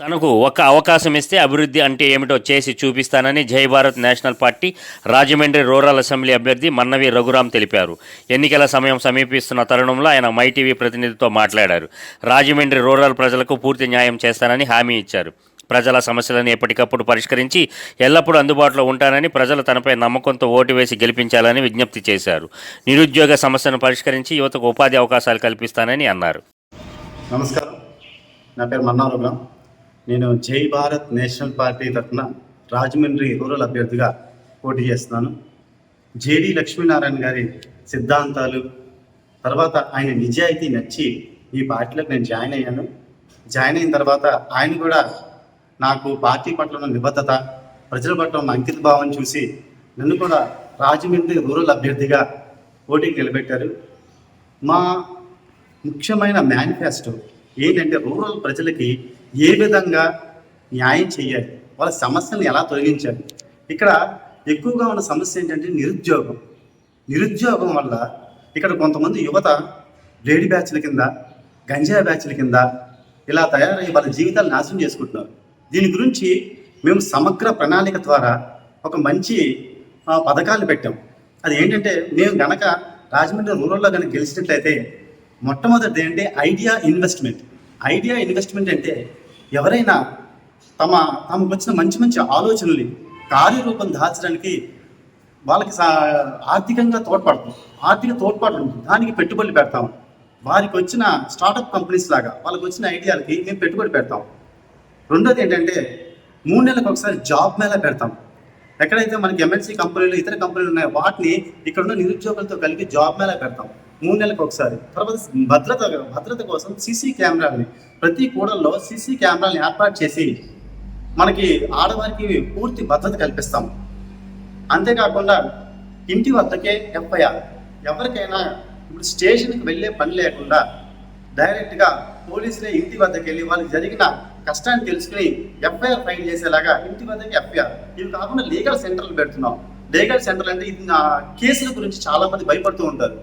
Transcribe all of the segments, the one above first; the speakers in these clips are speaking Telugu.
తనకు ఒక అవకాశం ఇస్తే అభివృద్ధి అంటే ఏమిటో చేసి చూపిస్తానని Jai Bharat national party Rajahmundry rural assembly అభ్యర్థి మన్నవి రఘురాం తెలిపారు. ఎన్నికల సమయం సమీపిస్తున్న తరుణంలో ఆయన మై టీవీ ప్రతినిధితో మాట్లాడారు. రాజమండ్రి రూరల్ ప్రజలకు పూర్తి న్యాయం చేస్తానని హామీ ఇచ్చారు. ప్రజల సమస్యలను ఎప్పటికప్పుడు పరిష్కరించి ఎల్లప్పుడూ అందుబాటులో ఉంటానని ప్రజలు తనపై నమ్మకంతో ఓటు వేసి గెలిపించాలని విజ్ఞప్తి చేశారు. నిరుద్యోగ సమస్యను పరిష్కరించి యువతకు ఉపాధి అవకాశాలు కల్పిస్తానని అన్నారు. నమస్కారం. నా పేరు మన్నా నేను జై భారత్ నేషనల్ పార్టీ తరఫున రాజమండ్రి రూరల్ అభ్యర్థిగా పోటీ చేస్తున్నాను. జేడి లక్ష్మీనారాయణ గారి సిద్ధాంతాలు తర్వాత ఆయన నిజాయితీ నచ్చి ఈ పార్టీలోకి నేను జాయిన్ అయ్యాను. జాయిన్ అయిన తర్వాత ఆయన కూడా నాకు పార్టీ పట్ల ఉన్న నిబద్ధత ప్రజల పట్ల ఉన్న అంకిత భావం చూసి నన్ను కూడా రాజమండ్రి రూరల్ అభ్యర్థిగా పోటీకి నిలబెట్టారు. మా ముఖ్యమైన మేనిఫెస్టో ఏంటంటే రూరల్ ప్రజలకి ఏ విధంగా న్యాయం చేయాలి? వాళ్ళ సమస్యలను ఎలా తొలగించాలి? ఇక్కడ ఎక్కువగా ఉన్న సమస్య ఏంటంటే నిరుద్యోగం. నిరుద్యోగం వల్ల ఇక్కడ కొంతమంది యువత లేడీ బ్యాచ్ల కింద గంజా బ్యాచ్ల కింద ఇలా తయారయ్యి వాళ్ళ జీవితాలు నాశనం చేసుకుంటున్నారు. దీని గురించి మేము సమగ్ర ప్రణాళిక ద్వారా ఒక మంచి పథకాలు పెట్టాం. అది ఏంటంటే మేము గనక రాజమండ్రి రూరల్లో కనుక గెలిచినట్లయితే మొట్టమొదటిది ఏంటంటే ఐడియా ఇన్వెస్ట్మెంట్. ఐడియా ఇన్వెస్ట్మెంట్ అంటే ఎవరైనా తమ తమకు వచ్చిన మంచి మంచి ఆలోచనల్ని కార్యరూపం దాల్చడానికి వాళ్ళకి సా ఆర్థికంగా తోడ్పడతాం. ఆర్థిక తోడ్పాటు ఉంటుంది. దానికి పెట్టుబడులు పెడతాం. వారికి వచ్చిన స్టార్టప్ కంపెనీస్ లాగా వాళ్ళకి వచ్చిన ఐడియాలకి మేము పెట్టుబడి పెడతాం. రెండోది ఏంటంటే మూడు నెలలకు ఒకసారి జాబ్ మేళా పెడతాం. ఎక్కడైతే మనకి ఎంఎన్సీ కంపెనీలు ఇతర కంపెనీలు ఉన్నాయో వాటిని ఇక్కడ ఉన్న నిరుద్యోగులతో కలిపి జాబ్ మేళా పెడతాం. మూడు నెలలకు ఒకసారి. తర్వాత భద్రత భద్రత కోసం సీసీ కెమెరాలని ప్రతి కూడల్లో సీసీ కెమెరాలను ఏర్పాటు చేసి మనకి ఆడవారికి పూర్తి భద్రత కల్పిస్తాం. అంతేకాకుండా ఇంటి వద్దకే ఎఫ్ఐఆర్. ఎవరికైనా ఇప్పుడు స్టేషన్కి వెళ్ళే పని లేకుండా డైరెక్ట్గా పోలీసులే ఇంటి వద్దకు వెళ్ళి వాళ్ళకి జరిగిన కష్టాన్ని తెలుసుకుని ఎఫ్ఐఆర్ ఫైల్ చేసేలాగా ఇంటి వద్దకి ఎఫ్ఐఆర్. ఇవి కాకుండా లీగల్ సెంటర్లు పెడుతున్నాం. లీగల్ సెంటర్ అంటే ఇది నా కేసుల గురించి చాలా మంది భయపడుతూ ఉంటారు.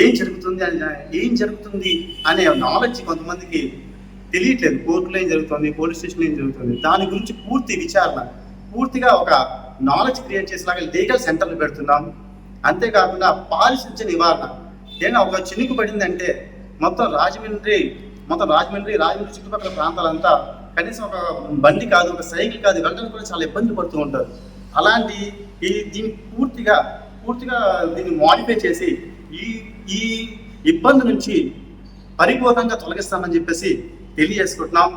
ఏం జరుగుతుంది అని ఏం జరుగుతుంది అనే నాలెడ్జ్ కొంతమందికి తెలియట్లేదు. కోర్టులో ఏం జరుగుతుంది పోలీస్ స్టేషన్లో ఏం జరుగుతుంది? దాని గురించి పూర్తి విచారణ పూర్తిగా ఒక నాలెడ్జ్ క్రియేట్ చేసేలాగా లీగల్ సెంటర్లు పెడుతున్నాం. అంతేకాకుండా పారిశుధ్య నివారణ. ఏదైనా ఒక చినుకు పడిందంటే మొత్తం రాజమండ్రి మొత్తం రాజమండ్రి రాజమండ్రి చుట్టుపక్కల ప్రాంతాలంతా కనీసం ఒక బండి కాదు ఒక సైకిల్ కాదు వెళ్ళడానికి కూడా చాలా ఇబ్బంది పడుతూ ఉంటారు. అలాంటి ఈ దీన్ని పూర్తిగా పూర్తిగా దీన్ని మాడిఫై చేసి ఈ ఈ ఇబ్బంది నుంచి పరిపూర్ణంగా తొలగిస్తామని చెప్పేసి తెలియజేసుకుంటున్నాం.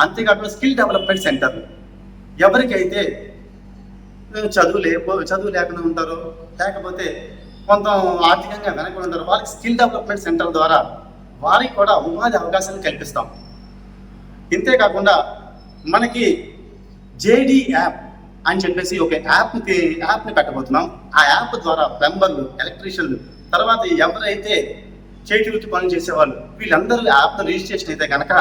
అంతేకాకుండా స్కిల్ డెవలప్మెంట్ సెంటర్. ఎవరికైతే చదువు లేకపో చదువు లేకుండా ఉంటారో లేకపోతే కొంత ఆర్థికంగా వెనక ఉంటారు వాళ్ళకి స్కిల్ డెవలప్మెంట్ సెంటర్ ద్వారా వారికి కూడా ఉపాధి అవకాశాలు కల్పిస్తాం. ఇంతేకాకుండా మనకి జేడి యాప్ అని చెప్పేసి ఒక యాప్ యాప్ని పెట్టబోతున్నాం. ఆ యాప్ ద్వారా ప్లంబర్లు ఎలక్ట్రీషియన్లు తర్వాత ఎవరైతే చేతి వృత్తి పనులు చేసేవాళ్ళు వీళ్ళందరూ యాప్ రిజిస్ట్రేషన్ అయితే కనుక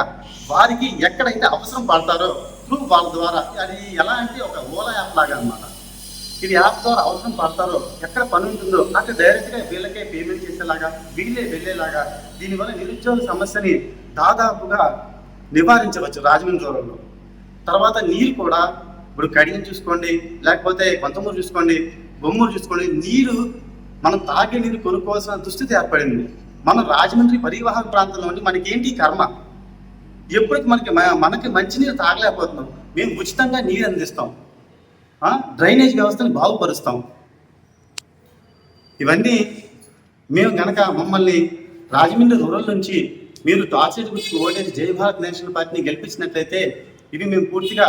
వారికి ఎక్కడైతే అవసరం పడతారో త్రూ వాళ్ళ ద్వారా అది ఎలా అంటే ఒక ఓలా యాప్ లాగా అన్నమాట. ఇది యాప్ ద్వారా అవసరం పడతారో ఎక్కడ పని ఉంటుందో అక్కడ డైరెక్ట్గా వీళ్ళకే పేమెంట్ చేసేలాగా వీళ్ళే వెళ్ళేలాగా దీనివల్ల నిరుద్యోగ సమస్యని దాదాపుగా నివారించవచ్చు రాజమండ్రి రూరల్లో. తర్వాత నీరు కూడా ఇప్పుడు కడియం చూసుకోండి లేకపోతే కొంతమూరు చూసుకోండి బొమ్మూరు చూసుకోండి నీరు మనం తాగే నీరు కొనుక్కోవాల్సిన దుస్థితి ఏర్పడింది. మనం రాజమండ్రి పరివాహక ప్రాంతంలో ఉండి మనకేంటి కర్మ? ఎప్పటికి మనకి మనకి మంచినీరు తాగలేకపోతున్నాం. మేము ఉచితంగా నీరు అందిస్తాం. డ్రైనేజ్ వ్యవస్థను బాగుపరుస్తాం. ఇవన్నీ మేము కనుక మమ్మల్ని రాజమండ్రి రూరల్ నుంచి మీరు టార్చెట్ గుర్తు ఓటేసి జై భారత్ నేషనల్ పార్టీని గెలిపించినట్లయితే ఇవి మేము పూర్తిగా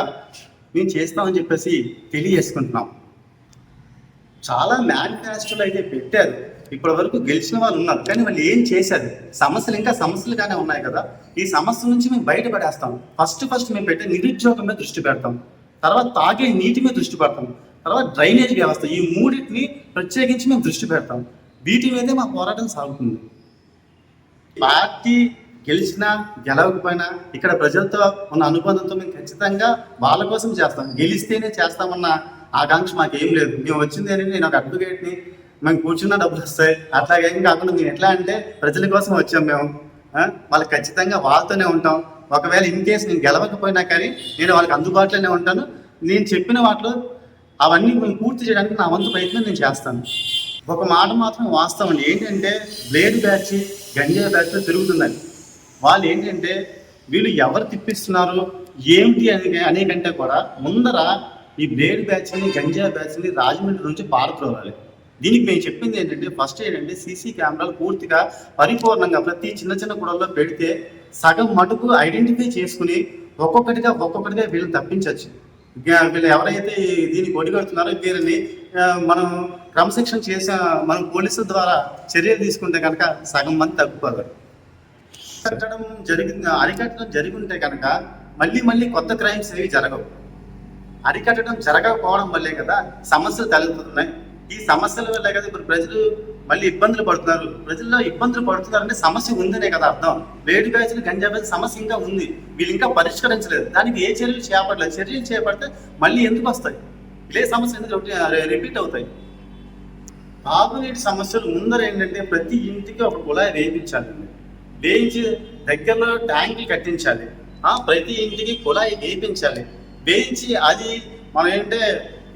మేము చేస్తామని చెప్పేసి తెలియజేసుకుంటున్నాం. చాలా మేనిఫెస్టోలు అయితే పెట్టారు. ఇప్పటి వరకు గెలిచిన వాళ్ళు ఉన్నారు. కానీ వాళ్ళు ఏం చేశారు? సమస్యలు ఇంకా సమస్యలుగానే ఉన్నాయి కదా. ఈ సమస్య నుంచి మేము బయటపడేస్తాం. ఫస్ట్ ఫస్ట్ మేము పెట్టే నిరుద్యోగం మీద దృష్టి పెడతాం. తర్వాత తాగే నీటి మీద దృష్టి పెడతాం. తర్వాత డ్రైనేజ్ వ్యవస్థ. ఈ మూడింటిని ప్రత్యేకించి మేము దృష్టి పెడతాం. వీటి మీదే మా పోరాటం సాగుతుంది. పార్టీ గెలిచినా గెలవకపోయినా ఇక్కడ ప్రజలతో ఉన్న అనుబంధంతో మేము ఖచ్చితంగా వాళ్ళ కోసం చేస్తాం. గెలిస్తేనే చేస్తామన్న ఆకాంక్ష మాకేం లేదు. మేము వచ్చింది అని నేను ఒక అడ్వకేట్ని మేము కూర్చున్న డబ్బులు వస్తాయి. అట్లాగేం కాకుండా మేము ఎట్లా అంటే ప్రజల కోసం వచ్చాం మేము. వాళ్ళకి ఖచ్చితంగా వాళ్ళతోనే ఉంటాం. ఒకవేళ ఇన్ కేసు నేను గెలవకపోయినా కానీ నేను వాళ్ళకి అందుబాటులోనే ఉంటాను. నేను చెప్పిన వాటిలో అవన్నీ మేము పూర్తి చేయడానికి నా వంతు ప్రయత్నం నేను చేస్తాను. ఒక మాట మాత్రం వాస్తవం ఏంటంటే బ్లేడ్ బ్యాచ్ గంజా బ్యాచ్ తిరుగుతుందని వాళ్ళు ఏంటంటే వీళ్ళు ఎవరు తిప్పిస్తున్నారు? ఏమిటి అని అనే కంటే కూడా ముందర ఈ బ్లేడ్ బ్యాచ్ని గంజా బ్యాచ్ని రాజమండ్రి నుంచి పారద్రోవాలి దీనికి మేము చెప్పింది ఏంటంటే ఫస్ట్ ఏంటంటే సీసీ కెమెరాలు పూర్తిగా పరిపూర్ణంగా ప్రతి చిన్న చిన్న గుడల్లో పెడితే సగం మటుకు ఐడెంటిఫై చేసుకుని ఒక్కొక్కటిగా ఒక్కొక్కటిగా వీళ్ళని తప్పించవచ్చు వీళ్ళు ఎవరైతే ఈ- దీనికి ఒడిగడుతున్నారో వీరిని మనం క్రమశిక్షణ చేసిన మనం పోలీసుల ద్వారా చర్యలు తీసుకుంటే కనుక సగం మంది తగ్గిపోతారు కట్టడం జరిగింది అరికట్టడం జరిగి ఉంటే కనుక మళ్ళీ మళ్ళీ కొత్త క్రైమ్స్ ఏవి జరగవు. అరికట్టడం జరగకపోవడం వల్లే కదా సమస్యలు తలెత్తుతున్నాయి. ఈ సమస్యల వల్లే కదా ఇప్పుడు ప్రజలు మళ్ళీ ఇబ్బందులు పడుతున్నారు. ప్రజల్లో ఇబ్బందులు పడుతున్నారంటే సమస్య ఉందనే కదా అర్థం. వేడి బ్యాచ్లు గంజా బ్యాచ్ సమస్య ఇంకా ఉంది. వీళ్ళు ఇంకా పరిష్కరించలేదు. దానికి ఏ చర్యలు చేపట్టలేదు చర్యలు చేపడితే మళ్ళీ ఎందుకు వస్తాయి? ఇదే సమస్య ఎందుకు రిపీట్ అవుతాయి. తాగునీటి సమస్యలు ముందర ఏంటంటే ప్రతి ఇంటికి ఒక కుళాయి వేయించాలి. వేయించి దగ్గరలో ట్యాంకులు కట్టించాలి. ప్రతి ఇంటికి కుళాయి వేయించాలి. వేయించి అది మనం ఏంటంటే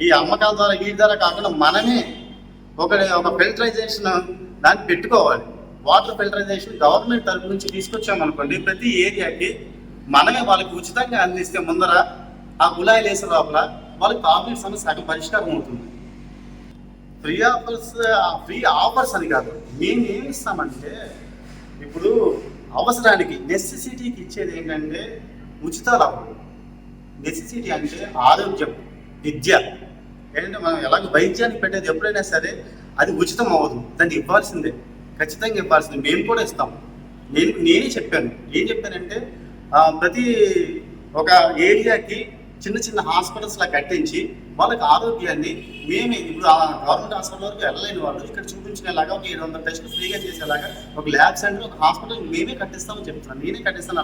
ఈ అమ్మకాల ద్వారా వీటి ద్వారా కాకుండా మనమే ఒక ఒక ఫిల్టరైజేషన్ దాన్ని పెట్టుకోవాలి. వాటర్ ఫిల్టరైజేషన్ గవర్నమెంట్ తరపు నుంచి తీసుకొచ్చామనుకోండి ప్రతి ఏరియాకి మనమే వాళ్ళకి ఉచితంగా అందిస్తే ముందర ఆ కుళాయిలు వేసే లోపల వాళ్ళకి తాగునీటి సమస్య సగం పరిష్కారం అవుతుంది. ఫ్రీ ఆఫర్స్ ఫ్రీ ఆఫర్స్ అని కాదు మేము ఏమి ఇస్తామంటే ఇప్పుడు అవసరానికి నెసెసిటీకి ఇచ్చేది ఏంటంటే ఉచితాలు అవ్వదు నెసెసిటీ అంటే ఆరోగ్యం విద్య. ఏంటంటే మనం ఎలాగ వైద్యానికి పెట్టేది ఎప్పుడైనా సరే అది ఉచితం అవ్వదు. దాన్ని ఇవ్వాల్సిందే. ఖచ్చితంగా ఇవ్వాల్సిందే. మేము కూడా ఇస్తాం. నేను నేనే చెప్పాను. ఏం చెప్పానంటే ప్రతి ఒక ఏరియాకి చిన్న చిన్న హాస్పిటల్స్ లా కట్టించి వాళ్ళకి ఆరోగ్యాన్ని మేమే ఇప్పుడు ఆ గవర్నమెంట్ హాస్పిటల్ వరకు వెళ్ళలేని వాళ్ళు ఇక్కడ చూపించుకునేలాగా ఒక ఏడు వందల టెస్టులు ఫ్రీగా చేసేలాగా ఒక ల్యాబ్ సెంటర్ ఒక హాస్పిటల్ మేమే కట్టిస్తామని చెప్తున్నాను. నేనే కట్టిస్తాను.